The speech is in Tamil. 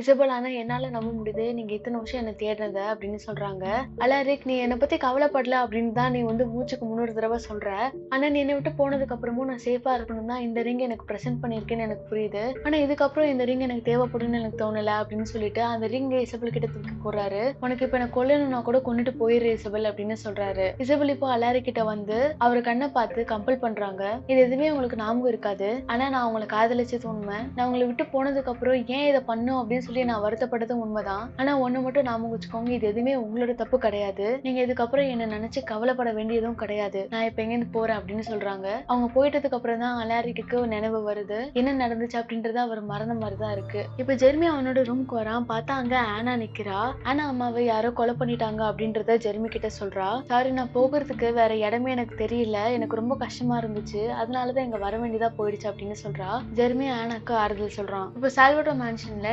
இசபல் ஆனா என்னால நம்ப முடியுது. நீங்க இத்தனை வருஷம் என்ன தேடுறத அப்படின்னு சொல்றாங்க. அலாரிக் நீ என்னை பத்தி கவலைப்படல அப்படின்னு தான் நீ வந்து மூச்சுக்கு முன்னூறு தடவை சொல்ற. ஆனா நீ என்னை விட்டு போனதுக்கு அப்புறமும் நான் சேஃபா இருக்கணும் தான் இந்த ரிங் எனக்கு ப்ரெசென்ட் பண்ணிருக்கேன்னு எனக்கு புரியுது. ஆனா இதுக்கப்புறம் இந்த ரிங் எனக்கு தேவைப்படும்னு எனக்கு தோணல அப்படின்னு சொல்லிட்டு அந்த ரிங் இசபல் கிட்ட தூக்கி போறாரு உனக்கு இப்ப எனக்கு கொல்லணும்னா கூட கொண்டுட்டு போயிரு இசபல் அப்படின்னு சொல்றாரு. இசபல் இப்போ அலாரி கிட்ட வந்து அவர் கண்ணை பார்த்து கம்பல் பண்றாங்க. இது எதுவுமே உங்களுக்கு ஞாபகம் இருக்காது. ஆனா நான் உங்களை காதலிச்சது உண்மை. நான் உங்களை விட்டு போனதுக்கு அப்புறம் ஏன் இதை பண்ணும் அப்படின்னு சொல்லி நான் வருத்தப்பட்டது உண்மைதான். ஆனா ஒண்ணு மட்டும் ஞாபகம் வச்சுக்கோங்க இது எதுவுமே உங்களோட தப்பு கிடையாது. நீங்க இதுக்கப்புறம் என்ன நினைச்சு கவலைப்பட வேண்டியதும் கிடையாது. நான் இப்ப எங்கேருந்து போறேன் அப்படின்னு சொல்றாங்க. அவங்க போயிட்டதுக்கு அப்புறம் தான் அலாரிக்கு நினைவு வருது. என்ன நடந்துச்சு அப்படின்றது அவர் மறந்த மாதிரி தான் இருக்கு. இப்ப ஜெர்மி அவனோட ரூம்க்கு வரான். பார்த்தா அங்க ஆனா நிக்கிறா. ஆனா அம்மாவை யாரோ கொலை பண்ணிட்டாங்க அப்படின்றத ஜெர்மி கிட்ட சொல்றா. சாரி நான் போகிறதுக்கு வேற இடமே எனக்கு தெரியல. எனக்கு ரொம்ப கஷ்டமா இருந்துச்சு. அதனாலதான் இங்க வர வேண்டியதா போயிடுச்சு அப்படின்னு சொல்றா. ஜெர்மி ஆனாக்கு ஆறுதல் சொல்றான். இப்ப சால்வட்டோ மேன்ஷன்ல